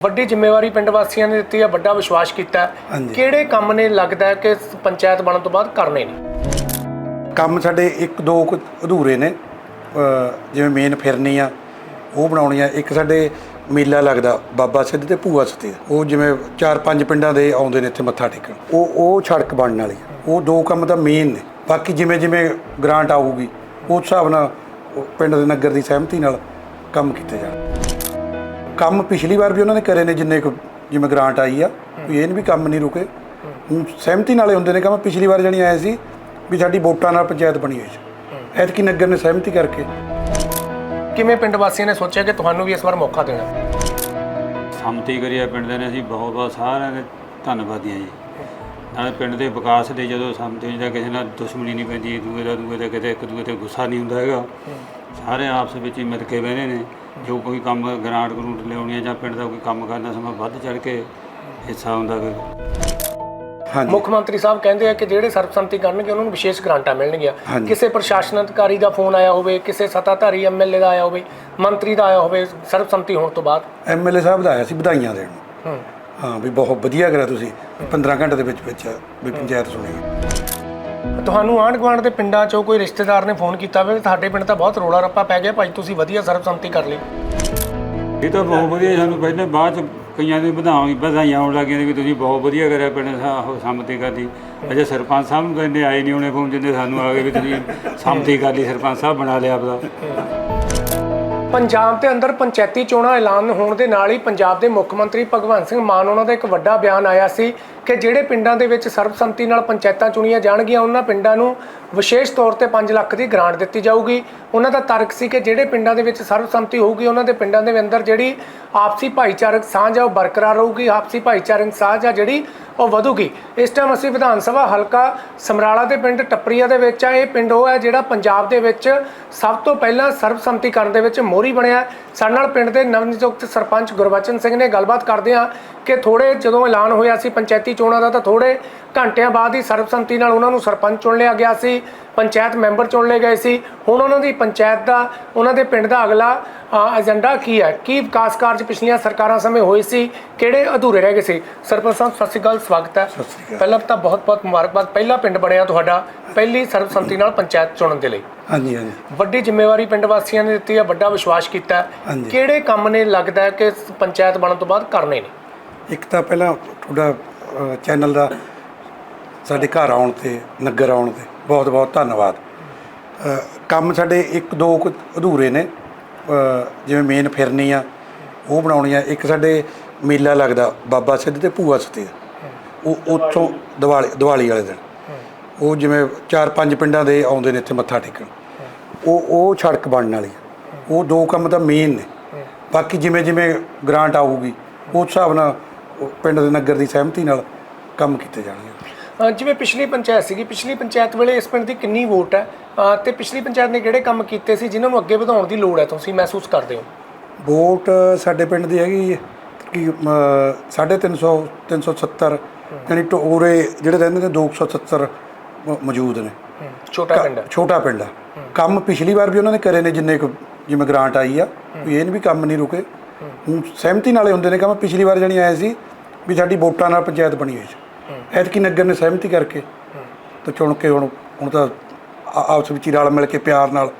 ਵੱਡੀ ਜ਼ਿੰਮੇਵਾਰੀ ਪਿੰਡ ਵਾਸੀਆਂ ਨੇ ਦਿੱਤੀ ਹੈ ਵੱਡਾ ਵਿਸ਼ਵਾਸ ਕੀਤਾ ਹੈ। ਹਾਂਜੀ। ਕਿਹੜੇ ਕੰਮ ਨੇ ਲੱਗਦਾ ਹੈ ਕਿ ਪੰਚਾਇਤ ਬਣਨ ਤੋਂ ਬਾਅਦ ਕਰਨੇ ਨੇ ਕੰਮ ਸਾਡੇ ਇੱਕ ਦੋ ਕੁ ਅਧੂਰੇ ਨੇ ਅ, ਜਿਵੇਂ ਮੇਨ ਫਿਰਨੀ ਆ ਉਹ ਬਣਾਉਣੀ ਆ ਇੱਕ ਸਾਡੇ ਮੇਲਾ ਲੱਗਦਾ ਬਾਬਾ ਸਿੱਧ ਤੇ ਭੂਆ ਸਤੀ ਦਾ। ਉਹ ਜਿਵੇਂ ਚਾਰ ਪੰਜ ਪਿੰਡਾਂ ਦੇ ਆਉਂਦੇ ਨੇ ਇੱਥੇ ਮੱਥਾ ਟੇਕਣ ਉਹ ਉਹ ਸੜਕ ਬਣਨ ਵਾਲੀ ਆ। ਉਹ ਦੋ ਕੰਮ ਤਾਂ ਮੇਨ ਨੇ ਬਾਕੀ ਜਿਵੇਂ ਜਿਵੇਂ ਗ੍ਰਾਂਟ ਆਊਗੀ ਉਸ ਹਿਸਾਬ ਨਾਲ ਉਹ ਪਿੰਡ ਦੇ ਨਗਰ ਦੀ ਸਹਿਮਤੀ ਨਾਲ ਕੰਮ ਕੀਤੇ ਜਾਣ ਕੰਮ ਪਿਛਲੀ ਵਾਰ ਵੀ ਉਹਨਾਂ ਨੇ ਕਰੇ ਨੇ ਜਿੰਨੇ ਕੁ ਜਿਵੇਂ ਗ੍ਰਾਂਟ ਆਈ ਆ ਵੀ ਇਹ ਵੀ ਕੰਮ ਨਹੀਂ ਰੁਕੇ। ਹੁਣ ਸਹਿਮਤੀ ਨਾਲੇ ਹੁੰਦੇ ਨੇ ਕੰਮ ਪਿਛਲੀ ਵਾਰ ਜਣੀ ਆਏ ਸੀ ਵੀ ਸਾਡੀ ਵੋਟਾਂ ਨਾਲ ਪੰਚਾਇਤ ਬਣੀ ਹੋਈ ਸੀ। ਐਤਕੀ ਨਗਰ ਨੇ ਸਹਿਮਤੀ ਕਰਕੇ। ਕਿਵੇਂ ਪਿੰਡ ਵਾਸੀਆਂ ਨੇ ਸੋਚਿਆ ਕਿ ਤੁਹਾਨੂੰ ਵੀ ਇਸ ਵਾਰ ਮੌਕਾ ਦੇਣਾ? ਸੰਮਤੀ ਕਰੀ ਆ ਪਿੰਡ ਦੇ ਨੇ ਅਸੀਂ ਬਹੁਤ ਬਹੁਤ ਸਾਰਿਆਂ ਦੇ ਧੰਨਵਾਦੀ ਹਾਂ ਜੀ। ਨਾਲੇ ਪਿੰਡ ਦੇ ਵਿਕਾਸ ਦੇ ਜਦੋਂ ਸੰਮਤੀ ਦਾ ਕਿਸੇ ਨਾਲ ਦੁਸ਼ਮਣੀ ਨਹੀਂ ਪੈਂਦੀ ਦੂਏ ਦਾ ਦੂਏ ਦਾ ਕਿਤੇ ਇੱਕ ਦੂਏ ਤੇ ਗੁੱਸਾ ਨਹੀਂ ਹੁੰਦਾ ਹੈਗਾ। ਸਾਰੇ ਆਪਸ ਵਿੱਚ ਹੀ ਮਿਲ ਕੇ ਬਹਿੰਦੇ ਨੇ। ਜੋ ਕੋਈ ਕੰਮ ਗ੍ਰਾਂਟ ਗਰੂੰਟ ਲਿਆਉਣੀ ਹੈ ਜਾਂ ਪਿੰਡ ਦਾ ਕੋਈ ਕੰਮ ਕਰਨਾ ਸਮਾਂ ਵੱਧ ਚੜ ਕੇ ਹਿੱਸਾ ਹੁੰਦਾ ਫਿਰ ਹਾਂਜੀ। ਮੁੱਖ ਮੰਤਰੀ ਸਾਹਿਬ ਕਹਿੰਦੇ ਆ ਕਿ ਜਿਹੜੇ ਸਰਬਸੰਮਤੀ ਕਰਨਗੇ ਉਹਨਾਂ ਨੂੰ ਵਿਸ਼ੇਸ਼ ਗ੍ਰਾਂਟਾਂ ਮਿਲਣਗੀਆਂ। ਹਾਂਜੀ। ਕਿਸੇ ਪ੍ਰਸ਼ਾਸਨ ਅਧਿਕਾਰੀ ਦਾ ਫੋਨ ਆਇਆ ਹੋਵੇ ਕਿਸੇ ਸੱਤਾਧਾਰੀ ਐਮਐਲਏ ਦਾ ਆਇਆ ਹੋਵੇ ਮੰਤਰੀ ਦਾ ਆਇਆ ਹੋਵੇ ਸਰਬਸੰਮਤੀ ਹੋਣ ਤੋਂ ਬਾਅਦ। ਐਮਐਲਏ ਸਾਹਿਬ ਦਾ ਆਇਆ ਸੀ ਵਧਾਈਆਂ ਦੇਣ। ਹੂੰ। ਹਾਂ ਵੀ ਬਹੁਤ ਵਧੀਆ ਕਰਿਆ ਤੁਸੀਂ। 15 ਘੰਟੇ ਦੇ ਵਿੱਚ ਵਿੱਚ ਵੀ ਪੰਚਾਇਤ ਸੁਣੀ। ਤੁਹਾਨੂੰ ਆਂਢ ਗੁਆਂਢ ਦੇ ਪਿੰਡਾਂ 'ਚੋਂ ਕੋਈ ਰਿਸ਼ਤੇਦਾਰ ਨੇ ਫੋਨ ਕੀਤਾ ਹੋਵੇ ਤੁਹਾਡੇ ਪਿੰਡ ਤਾਂ ਬਹੁਤ ਰੋਲਾ ਰੱਪਾ ਪੈ ਗਿਆ ਭਾਈ ਤੁਸੀਂ ਵਧੀਆ ਸਰਬਸੰਮਤੀ ਕਰ ਲਈ ਇਹ ਤਾਂ ਬਹੁਤ ਵਧੀਆ ਸਾਨੂੰ ਪਹਿਲਾਂ ਬਾਅਦ ਚ ਕਈਆਂ ਦੇ ਵਧਾਉਂ ਵਧਾਈਆਂ ਆਉਣ ਲੱਗੀਆਂ ਨੇ ਵੀ ਤੁਸੀਂ ਬਹੁਤ ਵਧੀਆ ਕਰਿਆ ਪਿੰਡ ਸਾ- ਉਹ ਸੰਮਤੀ ਕਰਦੀ ਅਜੇ ਸਰਪੰਚ ਸਾਹਿਬ ਨੂੰ ਇੰਨੇ ਆਏ ਨਹੀਂ ਉਹਨੇ ਫੋਨ ਜਿੰਨੇ ਸਾਨੂੰ ਆ ਗਏ ਵੀ ਤੁਸੀਂ ਸੰਮਤੀ ਕਰ ਲਈ ਸਰਪੰਚ ਸਾਹਿਬ ਬਣਾ ਲਿਆ ਆਪਦਾ। ਪੰਜਾਬ ਦੇ ਅੰਦਰ ਪੰਚਾਇਤੀ ਚੋਣਾਂ ਐਲਾਨ ਹੋਣ ਦੇ ਨਾਲ ਹੀ ਪੰਜਾਬ ਦੇ ਮੁੱਖ ਮੰਤਰੀ ਭਗਵੰਤ ਸਿੰਘ ਮਾਨ ਉਹਨਾਂ ਦਾ ਇੱਕ ਵੱਡਾ ਬਿਆਨ ਆਇਆ ਸੀ ਕਿ ਜਿਹੜੇ ਪਿੰਡਾਂ ਦੇ ਵਿੱਚ ਸਰਬਸੰਮਤੀ ਨਾਲ ਪੰਚਾਇਤਾਂ ਚੁਣੀਆਂ ਜਾਣਗੀਆਂ, ਉਹਨਾਂ ਪਿੰਡਾਂ ਨੂੰ ਵਿਸ਼ੇਸ਼ ਤੌਰ ਤੇ 5 ਲੱਖ ਦੀ ਗ੍ਰਾਂਟ ਦਿੱਤੀ ਜਾਊਗੀ। ਉਹਨਾਂ ਦਾ ਤਰਕ ਸੀ ਕਿ ਜਿਹੜੇ ਪਿੰਡਾਂ ਦੇ ਵਿੱਚ ਸਰਬਸੰਮਤੀ ਹੋਊਗੀ, ਉਹਨਾਂ ਦੇ ਪਿੰਡਾਂ ਦੇ ਅੰਦਰ ਜਿਹੜੀ ਆਪਸੀ ਭਾਈਚਾਰਕ ਸਾਂਝ ਆ, ਉਹ ਬਰਕਰਾਰ ਰਹੂਗੀ। ਆਪਸੀ ਭਾਈਚਾਰਕ ਸਾਂਝ ਆ ਜਿਹੜੀ, ਉਹ ਵਧੂਗੀ। ਇਸ ਟਾਈਮ ਅਸੀਂ ਵਿਧਾਨ ਸਭਾ ਹਲਕਾ ਸਮਰਾਲਾ ਦੇ ਪਿੰਡ ਟੱਪਰੀਆ ਦੇ ਵਿੱਚ ਆ। ਇਹ ਪਿੰਡ ਉਹ ਹੈ ਜਿਹੜਾ ਪੰਜਾਬ ਦੇ ਵਿੱਚ ਸਭ ਤੋਂ ਪਹਿਲਾਂ ਸਰਬਸੰਮਤੀ ਕਰਨ ਦੇ ਵਿੱਚ ਮੋਹਰੀ ਬਣਿਆ। ਸਾਡੇ ਨਾਲ ਪਿੰਡ ਦੇ ਨਵਨਿਯੁਕਤ ਸਰਪੰਚ ਗੁਰਬਚਨ ਸਿੰਘ ਨੇ ਗੱਲਬਾਤ ਕਰਦੇ ਆ ਕਿ ਥੋੜੇ ਜਦੋਂ ਐਲਾਨ ਹੋਇਆ ਸੀ ਪੰਚਾਇਤੀ ਚੋਣਾਂ ਦਾ ਤਾਂ ਥੋੜੇ ਘੰਟਿਆਂ ਬਾਅਦ ਹੀ ਸਰਬਸੰਮਤੀ ਨਾਲ ਉਹਨਾਂ ਨੂੰ ਸਰਪੰਚ ਚੁਣ ਲਿਆ ਗਿਆ ਸੀ ਪੰਚਾਇਤ ਮੈਂਬਰ ਚੁਣ ਲਏ ਗਏ ਸੀ। ਹੁਣ ਉਹਨਾਂ ਦੀ ਪੰਚਾਇਤ ਦਾ ਉਹਨਾਂ ਦੇ ਪਿੰਡ ਦਾ ਅਗਲਾ ਏਜੰਡਾ ਕੀ ਹੈ? ਕੀ ਵਿਕਾਸ ਕਾਰਜ ਪਿਛਲੀਆਂ ਸਰਕਾਰਾਂ ਸਮੇਂ ਹੋਏ ਸੀ? ਕਿਹੜੇ ਅਧੂਰੇ ਰਹਿ ਗਏ ਸੀ? ਸਰਪੰਚ ਸਾਹਿਬ ਸਤਿ ਸ਼੍ਰੀ ਅਕਾਲ ਸਵਾਗਤ ਹੈ। ਪਹਿਲਾਂ ਤਾਂ ਬਹੁਤ ਬਹੁਤ ਮੁਬਾਰਕਬਾਦ। ਪਹਿਲਾ ਪਿੰਡ ਬਣਿਆ ਤੁਹਾਡਾ ਪਹਿਲੀ ਸਰਬਸੰਮਤੀ ਨਾਲ ਪੰਚਾਇਤ ਚੁਣਨ ਦੇ ਲਈ। ਹਾਂਜੀ ਹਾਂਜੀ। ਵੱਡੀ ਜ਼ਿੰਮੇਵਾਰੀ ਪਿੰਡ ਵਾਸੀਆਂ ਨੇ ਦਿੱਤੀ ਹੈ ਵੱਡਾ ਵਿਸ਼ਵਾਸ ਕੀਤਾ। ਕਿਹੜੇ ਕੰਮ ਨੇ ਲੱਗਦਾ ਕਿ ਪੰਚਾਇਤ ਬਣਨ ਤੋਂ ਬਾਅਦ ਕਰਨੇ ਨੇ? ਇੱਕ ਤਾਂ ਪਹਿਲਾਂ ਤੁਹਾਡਾ ਚੈਨਲ ਦਾ ਸਾਡੇ ਘਰ ਆਉਣ ਤੇ ਨਗਰ ਆਉਣ ਤੇ ਬਹੁਤ ਬਹੁਤ ਧੰਨਵਾਦ। ਕੰਮ ਸਾਡੇ ਇੱਕ ਦੋ ਕੁ ਅਧੂਰੇ ਨੇ। ਜਿਵੇਂ ਮੇਨ ਫਿਰਨੀ ਆ ਉਹ ਬਣਾਉਣੀ ਆ। ਇੱਕ ਸਾਡੇ ਮੇਲਾ ਲੱਗਦਾ ਬਾਬਾ ਸਿੱਧ ਤੇ ਭੂਆ ਸਤੀ। ਉਹ ਉੱਥੋਂ ਦੀਵਾਲੀ ਦੀਵਾਲੀ ਵਾਲੇ ਦਿਨ। ਉਹ ਜਿਵੇਂ ਚਾਰ ਪੰਜ ਪਿੰਡਾਂ ਦੇ ਆਉਂਦੇ ਨੇ ਇੱਥੇ ਮੱਥਾ ਟੇਕਣ। ਉਹ ਉਹ ਸੜਕ ਬਣਨ ਵਾਲੀ। ਉਹ ਦੋ ਕੰਮ ਤਾਂ ਮੇਨ ਨੇ। ਬਾਕੀ ਜਿਵੇਂ ਜਿਵੇਂ ਗ੍ਰਾਂਟ ਆਊਗੀ ਉਸ ਹਿਸਾਬ ਨਾਲ ਉਹ ਪਿੰਡ ਦੇ ਨਗਰ ਦੀ ਸਹਿਮਤੀ ਨਾਲ ਕੰਮ ਕੀਤੇ ਜਾਣਗੇ। ਅ, ਜਿਵੇਂ ਪਿਛਲੀ ਪੰਚਾਇਤ ਸੀਗੀ ਪਿਛਲੀ ਪੰਚਾਇਤ ਵੇਲੇ ਇਸ ਪਿੰਡ ਦੀ ਕਿੰਨੀ ਵੋਟ ਹੈ? ਅ, ਤੇ ਪਿਛਲੀ ਪੰਚਾਇਤ ਨੇ ਕਿਹੜੇ ਕੰਮ ਕੀਤੇ ਸੀ ਜਿਨ੍ਹਾਂ ਨੂੰ ਅੱਗੇ ਵਧਾਉਣ ਦੀ ਲੋੜ ਹੈ ਤੁਸੀਂ ਮਹਿਸੂਸ ਕਰਦੇ ਹੋ? ਵੋਟ ਸਾਡੇ ਪਿੰਡ ਦੀ ਹੈਗੀ ਕਿ 350 370 ਯਾਨੀ ਟੋਰੇ ਜਿਹੜੇ ਰਹਿੰਦੇ ਨੇ 270 ਮ- ਮੌਜੂਦ ਨੇ। ਛੋਟਾ ਪਿੰਡ ਹੈ। ਛੋਟਾ ਪਿੰਡ ਆ ਕੰਮ ਪਿਛਲੀ ਵਾਰ ਵੀ ਉਹਨਾਂ ਨੇ ਕਰੇ ਨੇ ਜਿੰਨੇ ਕੁ ਜਿਵੇਂ ਗ੍ਰਾਂਟ ਆਈ ਆ ਵੀ ਇਹ ਨੀ ਵੀ ਕੰਮ ਨਹੀਂ ਰੁਕੇ। ਹੁਣ ਸਹਿਮਤੀ ਨਾਲੇ ਹੁੰਦੇ ਨੇ ਕੰਮ। ਪਿਛਲੀ ਵਾਰ ਜਣੀ ਆਏ ਸੀ ਵੀ ਸਾਡੀ ਵੋਟਾਂ ਨਾਲ ਪੰਚਾਇਤ ਬਣੀ ਹੋਈ ਸੀ। ਐਤਕੀ ਨਗਰ ਨੇ ਸਹਿਮਤੀ ਕਰਕੇ ਤੇ ਚੁਣ ਕੇ ਹੁਣ ਹੁਣ ਤਾਂ ਆ- ਆਪਸ ਵਿੱਚ ਹੀ ਰਲ ਮਿਲ ਕੇ ਪਿਆਰ ਨਾਲ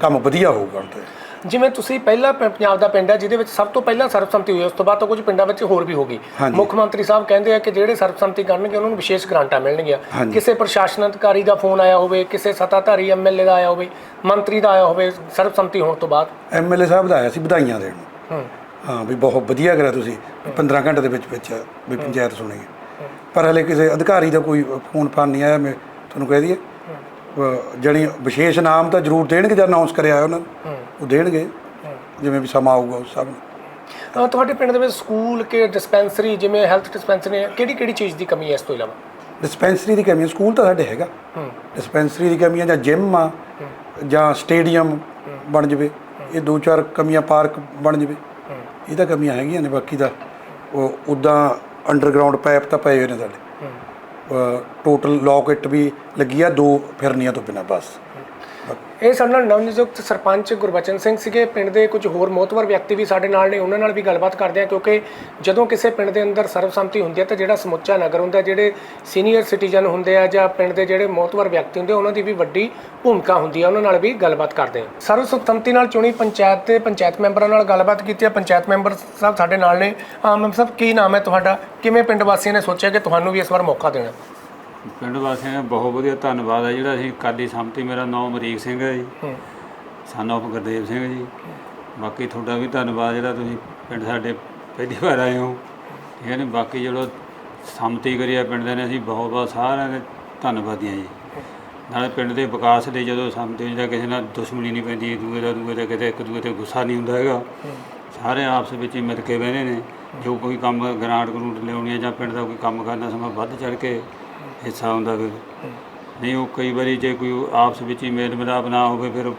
ਕੰਮ ਵਧੀਆ ਹੋਊਗਾ ਹੁਣ ਤੇ। ਜਿਵੇਂ ਤੁਸੀਂ ਪਹਿਲਾ ਪ- ਪੰਜਾਬ ਦਾ ਪਿੰਡ ਹੈ ਜਿਹਦੇ ਵਿੱਚ ਸਭ ਤੋਂ ਪਹਿਲਾਂ ਸਰਬਸੰਮਤੀ ਹੋਈ ਉਸ ਤੋਂ ਬਾਅਦ ਤਾਂ ਕੁਝ ਪਿੰਡਾਂ ਵਿੱਚ ਹੋਰ ਵੀ ਹੋਗੀ ਹਾਂਜੀ। ਮੁੱਖ ਮੰਤਰੀ ਸਾਹਿਬ ਕਹਿੰਦੇ ਆ ਕਿ ਜਿਹੜੇ ਸਰਬਸੰਮਤੀ ਕਰਨਗੇ ਉਹਨਾਂ ਨੂੰ ਵਿਸ਼ੇਸ਼ ਗ੍ਰਾਂਟਾਂ ਮਿਲਣਗੀਆਂ। ਹਾਂਜੀ। ਕਿਸੇ ਪ੍ਰਸ਼ਾਸਨ ਅਧਿਕਾਰੀ ਦਾ ਫੋਨ ਆਇਆ ਹੋਵੇ ਕਿਸੇ ਸੱਤਾਧਾਰੀ ਐਮਐਲਏ ਦਾ ਆਇਆ ਹੋਵੇ ਮੰਤਰੀ ਦਾ ਆਇਆ ਹੋਵੇ ਸਰਬਸੰਮਤੀ ਹੋਣ ਤੋਂ ਬਾਅਦ। ਐਮਐਲਏ ਸਾਹਿਬ ਦਾ ਆਇਆ ਸੀ ਵਧਾਈਆਂ ਦੇਣ। ਹੂੰ। ਹਾਂ ਵੀ ਬਹੁਤ ਵਧੀਆ ਕਰਿਆ ਤੁਸੀਂ। 15 ਘੰਟੇ ਦੇ ਵਿੱਚ ਵਿੱਚ ਵੀ ਪੰਚਾਇਤ ਸੁਣੀ ਪਰ ਹਲੇ ਕਿਸੇ ਅਧਿਕਾਰੀ ਦਾ ਕੋਈ ਫੋਨ ਫਾਨ ਨਹੀਂ ਆਇਆ ਮੈਂ ਤੁਹਾਨੂੰ ਕਹਿ ਦਈਏ। ਜਣੀ ਵਿਸ਼ੇਸ਼ ਨਾਮ ਤਾਂ ਜ਼ਰੂਰ ਦੇਣਗੇ ਜਦ ਅਨਾਉਂਸ ਕਰਿਆ ਉਹਨਾਂ ਨੇ? ਉਹ ਦੇਣਗੇ। ਜਿਵੇਂ ਵੀ ਸਮਾਂ ਆਊਗਾ ਉਸ ਨਾਲ। ਅ, ਤੁਹਾਡੇ ਪਿੰਡ ਦੇ ਵਿੱਚ ਸਕੂਲ ਕੇ ਡਿਸਪੈਂਸਰੀ ਜਿਵੇਂ ਹੈਲਥ ਡਿਸਪੈਂਸਰੀ ਕਿਹੜੀ ਕਿਹੜੀ ਚੀਜ਼ ਦੀ ਕਮੀ ਹੈ ਇਸ ਤੋਂ ਇਲਾਵਾ? ਡਿਸਪੈਂਸਰੀ ਦੀ ਕਮੀ ਹੈ, ਸਕੂਲ ਤਾਂ ਸਾਡੇ ਹੈਗਾ। ਹੂੰ। ਡਿਸਪੈਂਸਰੀ ਦੀ ਕਮੀ ਹੈ ਜਾਂ ਜਿਮ ਆ ਜਾਂ ਸਟੇਡੀਅਮ ਬਣ ਜਵੇ। ਇਹ ਦੋ ਚਾਰ ਕਮੀਆਂ ਪਾਰਕ ਬਣ ਜਵੇ। ਇਹ ਤਾਂ ਕਮੀਆਂ ਹੈਗੀਆਂ ਨੇ ਬਾਕੀ ਦਾ ਉਹ ਉਦਾਂ ਅੰਡਰਗਰਾਉਂਡ ਪਾਈਪ ਤਾਂ ਪਏ ਹੋਏ ਨੇ ਸਾਡੇ। ਟੋਟਲ ਲੌਕਟ ਵੀ ਲੱਗੀ ਆ ਦੋ ਫਿਰਨੀਆਂ ਤੋਂ ਬਿਨਾਂ ਬਸ। ਇਹ ਸਾਡੇ ਨਾਲ ਨਵਨਿਯੁਕਤ ਸਰਪੰਚ ਗੁਰਬਚਨ ਸਿੰਘ ਸੀਗੇ। ਪਿੰਡ ਦੇ ਕੁਝ ਹੋਰ ਮੋਤਵਰ ਵਿਅਕਤੀ ਵੀ ਸਾਡੇ ਨਾਲ ਨੇ। ਉਹਨਾਂ ਨਾਲ ਵੀ ਗੱਲਬਾਤ ਕਰਦੇ ਆ ਕਿਉਂਕਿ ਜਦੋਂ ਕਿਸੇ ਪਿੰਡ ਦੇ ਅੰਦਰ ਸਰਬਸੰਮਤੀ ਹੁੰਦੀ ਹੈ ਤਾਂ ਜਿਹੜਾ ਸਮੁੱਚਾ ਨਗਰ ਹੁੰਦਾ, ਜਿਹੜੇ ਸੀਨੀਅਰ ਸਿਟੀਜ਼ਨ ਹੁੰਦੇ ਆ ਜਾਂ ਪਿੰਡ ਦੇ ਜਿਹੜੇ ਮੋਤਵਰ ਵਿਅਕਤੀ ਹੁੰਦੇ ਉਹਨਾਂ ਦੀ ਵੀ ਵੱਡੀ ਭੂਮਿਕਾ ਹੁੰਦੀ ਹੈ ਉਹਨਾਂ ਨਾਲ ਵੀ ਗੱਲਬਾਤ ਕਰਦੇ ਆ ਸਰਬਸੰਮਤੀ ਨਾਲ ਚੁਣੀ ਪੰਚਾਇਤ ਤੇ ਪੰਚਾਇਤ ਮੈਂਬਰਾਂ ਨਾਲ ਗੱਲਬਾਤ ਕੀਤੀ ਹੈ। ਪੰਚਾਇਤ ਮੈਂਬਰ ਸਾਹਿਬ ਸਾਡੇ ਨਾਲ ਨੇ। ਮੈਂਬਰ ਸਾਹਿਬ, ਕੀ ਨਾਮ ਹੈ ਤੁਹਾਡਾ? ਕਿਵੇਂ ਪਿੰਡ ਵਾਸੀਆਂ ਨੇ ਸੋਚਿਆ ਕਿ ਤੁਹਾਨੂੰ ਵੀ ਇਸ ਵਾਰ ਮੌਕਾ ਦੇਣਾ? ਪਿੰਡ ਵਾਸੀਆਂ ਦਾ ਬਹੁਤ ਵਧੀਆ ਧੰਨਵਾਦ ਹੈ ਜਿਹੜਾ ਅਸੀਂ ਕਾਲੀ ਸੰਮਤੀ ਮੇਰਾ ਨਾਮ ਅਮਰੀਕ ਸਿੰਘ ਹੈ ਜੀ। Son of Gurdev Singh ji. ਬਾਕੀ ਤੁਹਾਡਾ ਵੀ ਧੰਨਵਾਦ ਜਿਹੜਾ ਤੁਸੀਂ ਪਿੰਡ ਸਾਡੇ ਪਹਿਲੀ ਵਾਰ ਆਏ ਹੋ। ਠੀਕ ਹੈ ਨੇ ਬਾਕੀ ਜਿਹੜਾ ਸੰਮਤੀ ਕਰੀ ਆ ਪਿੰਡ ਦੇ ਨੇ ਅਸੀਂ ਬਹੁਤ ਬਹੁਤ ਸਾਰਿਆਂ ਦੇ ਧੰਨਵਾਦੀ ਹਾਂ। ਜੀ ਨਾਲੇ ਪਿੰਡ ਦੇ ਵਿਕਾਸ ਲਈ ਜਦੋਂ ਸੰਮਤੀ ਜਾਂ ਕਿਸੇ ਨਾਲ ਦੁਸ਼ਮਣੀ ਨਹੀਂ ਪੈਂਦੀ ਦੂਏ ਦਾ ਦੂਏ ਦਾ ਕਿਤੇ ਇੱਕ ਦੂਏ ਤੇ ਗੁੱਸਾ ਨਹੀਂ ਹੁੰਦਾ ਹੈਗਾ। ਸਾਰੇ ਆਪਸ ਵਿੱਚ ਹੀ ਮਿਲ ਕੇ ਬਹਿੰਦੇ ਨੇ। ਜੋ ਕੋਈ ਕੰਮ ਗ੍ਰਾਂਟ ਗਰੂਟ ਲਿਆਉਣੀ ਹੈ ਜਾਂ ਪਿੰਡ ਦਾ ਕੋਈ ਕੰਮ ਕਰਨਾ ਸਮਾਂ ਵੱਧ ਚੜ ਕੇ ਹਿੱਸਾ ਹੁੰਦਾ ਫਿਰ। ਨਹੀਂ ਉਹ ਕਈ ਵਾਰੀ ਜੇ ਕੋਈ ਆਪਸ ਵਿੱਚ ਹੀ ਮੇਲ ਮਿਲਾਪ ਨਾ ਹੋਵੇ ਫਿਰ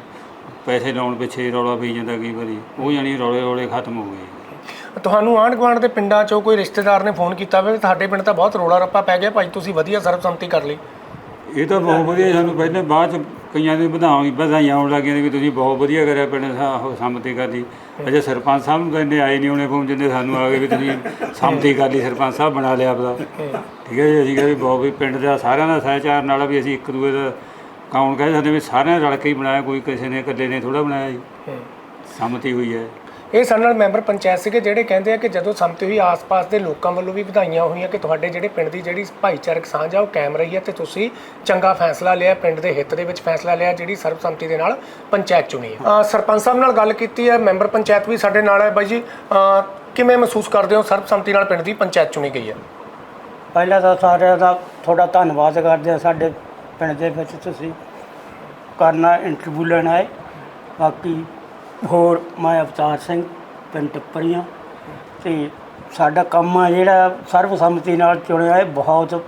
ਪੈਸੇ ਲਾਉਣ ਪਿੱਛੇ ਹੀ ਰੌਲਾ ਪਈ ਜਾਂਦਾ ਕਈ ਵਾਰੀ। ਉਹ ਜਾਣੀ ਰੌਲੇ ਰੌਲੇ ਖਤਮ ਹੋ ਗਏ। ਤੁਹਾਨੂੰ ਆਂਢ ਗੁਆਂਢ ਦੇ ਪਿੰਡਾਂ 'ਚੋਂ ਕੋਈ ਰਿਸ਼ਤੇਦਾਰ ਨੇ ਫੋਨ ਕੀਤਾ ਹੋਵੇ ਤੁਹਾਡੇ ਪਿੰਡ ਤਾਂ ਬਹੁਤ ਰੋਲਾ ਰੱਪਾ ਪੈ ਗਿਆ ਭਾਈ ਤੁਸੀਂ ਵਧੀਆ ਸਰਬਸੰਮਤੀ ਕਰ ਲਈ। ਇਹ ਤਾਂ ਬਹੁਤ ਵਧੀਆ ਸਾਨੂੰ ਪਹਿਲਾਂ ਬਾਅਦ ਚ ਕਈਆਂ ਦੇ ਵਧਾਉਣ ਵਧਾਈਆਂ ਆਉਣ ਲੱਗੀਆਂ ਨੇ ਵੀ ਤੁਸੀਂ ਬਹੁਤ ਵਧੀਆ ਕਰਿਆ ਪਿੰਡ ਉਹ ਸੰਮਤੀ ਕਰ ਲਈ ਅਜੇ ਸਰਪੰਚ ਸਾਹਿਬ ਨੂੰ ਇੰਨੇ ਆਏ ਨਹੀਂ ਹੋਣੇ ਫੋਨ ਜਿੰਨੇ ਸਾਨੂੰ ਆ ਗਏ ਵੀ ਤੁਸੀਂ ਸੰਮਤੀ ਕਰ ਲਈ ਸਰਪੰਚ ਸਾਹਿਬ ਬਣਾ ਲਿਆ ਆਪਦਾ। ਠੀਕ ਹੈ ਜੀ ਅਸੀਂ ਕਹਿੰਦੇ ਬਹੁਤ ਵੀ ਪਿੰਡ ਦਾ ਸਾਰਿਆਂ ਦਾ ਸਹਿਚਾਰ ਨਾਲ ਵੀ ਅਸੀਂ ਇੱਕ ਦੂਏ ਦਾ ਕੌਣ ਕਹਿ ਸਕਦੇ ਵੀ ਸਾਰਿਆਂ ਰਲ ਕੇ ਹੀ ਬਣਾਇਆ ਕੋਈ ਕਿਸੇ ਨੇ ਇਕੱਲੇ ਨੇ ਥੋੜਾ ਬਣਾਇਆ ਜੀ। ਸੰਮਤੀ ਹੋਈ ਹੈ। ਇਹ ਸਾਡੇ ਨਾਲ ਮੈਂਬਰ ਪੰਚਾਇਤ ਸੀਗੇ ਜਿਹੜੇ ਕਹਿੰਦੇ ਆ ਕਿ ਜਦੋਂ ਸੰਮਤੀ ਹੋਈ, ਆਸ-ਪਾਸ ਦੇ ਲੋਕਾਂ ਵੱਲੋਂ ਵੀ ਵਧਾਈਆਂ ਹੋਈਆਂ ਕਿ ਤੁਹਾਡੇ ਜਿਹੜੇ ਪਿੰਡ ਦੀ ਜਿਹੜੀ ਭਾਈਚਾਰਕ ਸਾਂਝ ਆ, ਉਹ ਕਾਇਮ ਰਹੀ ਹੈ ਤੇ ਤੁਸੀਂ ਚੰਗਾ ਫੈਸਲਾ ਲਿਆ, ਪਿੰਡ ਦੇ ਹਿੱਤ ਦੇ ਵਿੱਚ ਫੈਸਲਾ ਲਿਆ, ਜਿਹੜੀ ਸਰਬਸੰਮਤੀ ਦੇ ਨਾਲ ਪੰਚਾਇਤ ਚੁਣੀ ਹੈ। ਸਰਪੰਚ ਸਾਹਿਬ ਨਾਲ ਗੱਲ ਕੀਤੀ ਹੈ, ਮੈਂਬਰ ਪੰਚਾਇਤ ਵੀ ਸਾਡੇ ਨਾਲ ਹੈ ਬਾਈ ਜੀ। ਕਿਵੇਂ ਮਹਿਸੂਸ ਕਰਦੇ ਹੋ ਸਰਬਸੰਮਤੀ ਨਾਲ ਪਿੰਡ ਦੀ ਪੰਚਾਇਤ ਚੁਣੀ ਗਈ ਹੈ? ਪਹਿਲਾਂ ਤਾਂ ਸਾਰਿਆਂ ਦਾ ਤੁਹਾਡਾ ਧੰਨਵਾਦ ਕਰਦੇ ਹਾਂ ਸਾਡੇ ਪਿੰਡ ਦੇ ਵਿੱਚ ਤੁਸੀਂ ਕਰਨਾ ਇੰਟਰਵਿਊ ਲੈਣਾ ਹੈ। ਬਾਕੀ ਹੋਰ ਮੈਂ ਅਵਤਾਰ ਸਿੰਘ ਪਿੰਡ ਟੱਪਰੀਆਂ। ਤੇ ਸਾਡਾ ਕੰਮ ਆ ਜਿਹੜਾ ਸਰਬਸੰਮਤੀ ਨਾਲ ਚੁਣਿਆ ਇਹ ਬਹੁਤ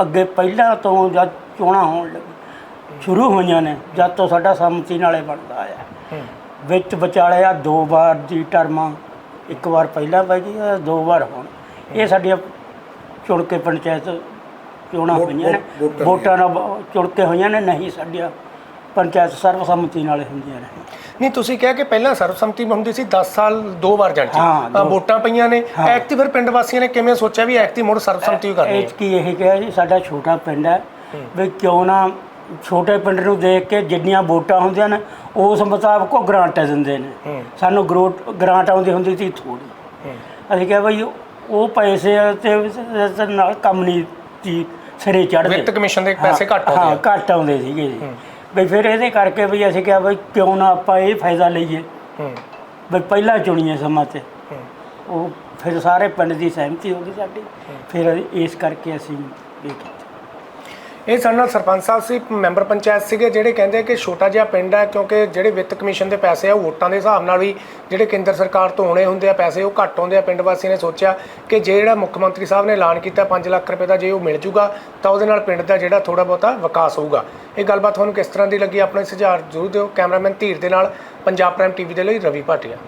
ਅੱਗੇ ਪਹਿਲਾਂ ਤੋਂ ਜਦ ਚੋਣਾਂ ਹੋਣ ਲੱਗੀ ਸ਼ੁਰੂ ਹੋਈਆਂ ਨੇ ਜਦ ਤੋਂ ਸਾਡਾ ਸੰਮਤੀ ਨਾਲੇ ਬਣਦਾ ਆਇਆ। ਵਿੱਚ ਵਿਚਾਲੇ ਆ ਦੋ ਵਾਰ ਦੀ ਟਰਮਾਂ ਇੱਕ ਵਾਰ ਪਹਿਲਾਂ ਪੈ ਗਈ ਆ ਦੋ ਵਾਰ ਹੁਣ। ਇਹ ਸਾਡੀਆਂ ਚੁਣ ਕੇ ਪੰਚਾਇਤ ਚੋਣਾਂ ਵੋਟ- ਹੋਈਆਂ ਨੇ। ਵੋਟ- ਵੋਟਾਂ ਵੋਟਾਂ ਨਾਲ ਬ- ਚੁਣ ਕੇ ਹੋਈਆਂ ਨੇ ਨਹੀਂ ਸਾਡੀਆਂ ਪੰਚਾਇਤ ਸਰਬਸੰਮਤੀ ਨਾਲ ਹੁੰਦੀਆਂ ਨੇ। ਨਹੀਂ ਤੁਸੀਂ ਕਿਹਾ ਕਿ ਪਹਿਲਾਂ ਸਰਬਸੰਮਤੀ ਹੁੰਦੀ ਸੀ 10 ਸਾਲ ਦੋ ਵਾਰ ਜਾਣੀ ਹਾਂ, ਦੋ। ਵੋਟਾਂ ਪਈਆਂ ਨੇ। ਐਕਟੀ ਫਿਰ ਪਿੰਡ ਵਾਸੀਆਂ ਨੇ ਕਿਵੇਂ ਸੋਚਿਆ ਵੀ ਐਕਟੀ ਮੁੜ ਸਰਬਸੰਮਤੀ ਹੀ ਕਰਨੀ ਇਹ ਹੈ 'ਚ ਕੀ ਇਹ ਕਿਹਾ ਜੀ ਸਾਡਾ ਛੋਟਾ ਪਿੰਡ ਹੈ। ਵੀ ਕਿਉਂ ਨਾ ਛੋਟੇ ਪਿੰਡ ਨੂੰ ਦੇਖ ਕੇ ਜਿੰਨੀਆਂ ਵੋਟਾਂ ਹੁੰਦੀਆਂ ਨੇ ਉਸ ਮੁਤਾਬਕ ਉਹ ਗ੍ਰਾਂਟ ਦਿੰਦੇ ਨੇ। ਸਾਨੂੰ ਗਰੋਟ ਗ੍ਰਾਂਟ ਆਉਂਦੀ ਹੁੰਦੀ ਸੀ ਥੋੜੀ ਅਸੀਂ ਕਿਹਾ ਬਈ ਉਹ ਪੈਸੇ ਤੇ ਤੇ ਨਾਲ ਕੰਮ ਨਹੀਂ ਸੀ ਸਿਰੇ ਚੜ੍ਹਦੇ। ਵਿੱਤ ਕਮਿਸ਼ਨ ਦੇ ਪੈਸੇ ਘੱਟ ਆਉਂਦੇ ਹਾਂ ਆ ਘੱਟ ਆਉਂਦੇ ਸੀਗੇ ਜੀ। ਬਈ ਫਿਰ ਇਹਦੇ ਕਰਕੇ ਵੀ ਅਸੀਂ ਕਿਹਾ ਬਈ ਕਿਉਂ ਨਾ ਆਪਾਂ ਇਹ ਫਾਇਦਾ ਲਈਏ। ਹੂੰ। ਬਈ ਪਹਿਲਾਂ ਚੁਣੀਏ ਸਮਾਂ ਤੇ। ਉਹ ਫਿਰ ਸਾਰੇ ਪਿੰਡ ਦੀ ਸਹਿਮਤੀ ਹੋ ਗਈ ਸਾਡੀ। ਫਿਰ ਇਸ ਕਰਕੇ ਅਸੀਂ ਇਹ ਕੀਤਾ। ਇਹ ਸਾਡੇ ਨਾਲ ਸਰਪੰਚ ਸਾਹਿਬ ਸੀ, ਮੈਂਬਰ ਪੰਚਾਇਤ ਸੀਗੇ, ਜਿਹੜੇ ਕਹਿੰਦੇ ਕਿ ਛੋਟਾ ਜਿਹਾ ਪਿੰਡ ਹੈ, ਕਿਉਂਕਿ ਜਿਹੜੇ ਵਿੱਤ ਕਮਿਸ਼ਨ ਦੇ ਪੈਸੇ ਆ, ਉਹ ਵੋਟਾਂ ਦੇ ਹਿਸਾਬ ਨਾਲ ਵੀ ਜਿਹੜੇ ਕੇਂਦਰ ਸਰਕਾਰ ਤੋਂ ਆਉਣੇ ਹੁੰਦੇ ਆ ਪੈਸੇ, ਉਹ ਘੱਟ ਆਉਂਦੇ ਆ। ਪਿੰਡ ਵਾਸੀਆਂ ਨੇ ਸੋਚਿਆ ਕਿ ਜੇ ਜਿਹੜਾ ਮੁੱਖ ਮੰਤਰੀ ਸਾਹਿਬ ਨੇ ਐਲਾਨ ਕੀਤਾ 5 ਲੱਖ ਰੁਪਏ ਦਾ, ਜੇ ਉਹ ਮਿਲ ਜੂਗਾ, ਤਾਂ ਉਹਦੇ ਨਾਲ ਪਿੰਡ ਦਾ ਜਿਹੜਾ ਥੋੜਾ ਬਹੁਤਾ ਵਿਕਾਸ ਹੋਊਗਾ। ਇਹ ਗੱਲਬਾਤ ਤੁਹਾਨੂੰ ਕਿਸ ਤਰ੍ਹਾਂ ਦੀ ਲੱਗੀ? ਆਪਣੇ ਸੁਝਾਅ ਜ਼ਰੂਰ ਦਿਓ। ਕੈਮਰਾਮੈਨ ਧੀਰ ਦੇ ਨਾਲ ਪੰਜਾਬ ਪ੍ਰਾਈਮ ਟੀਵੀ ਦੇ ਲਈ ਰਵੀ ਭਾਟੀਆ।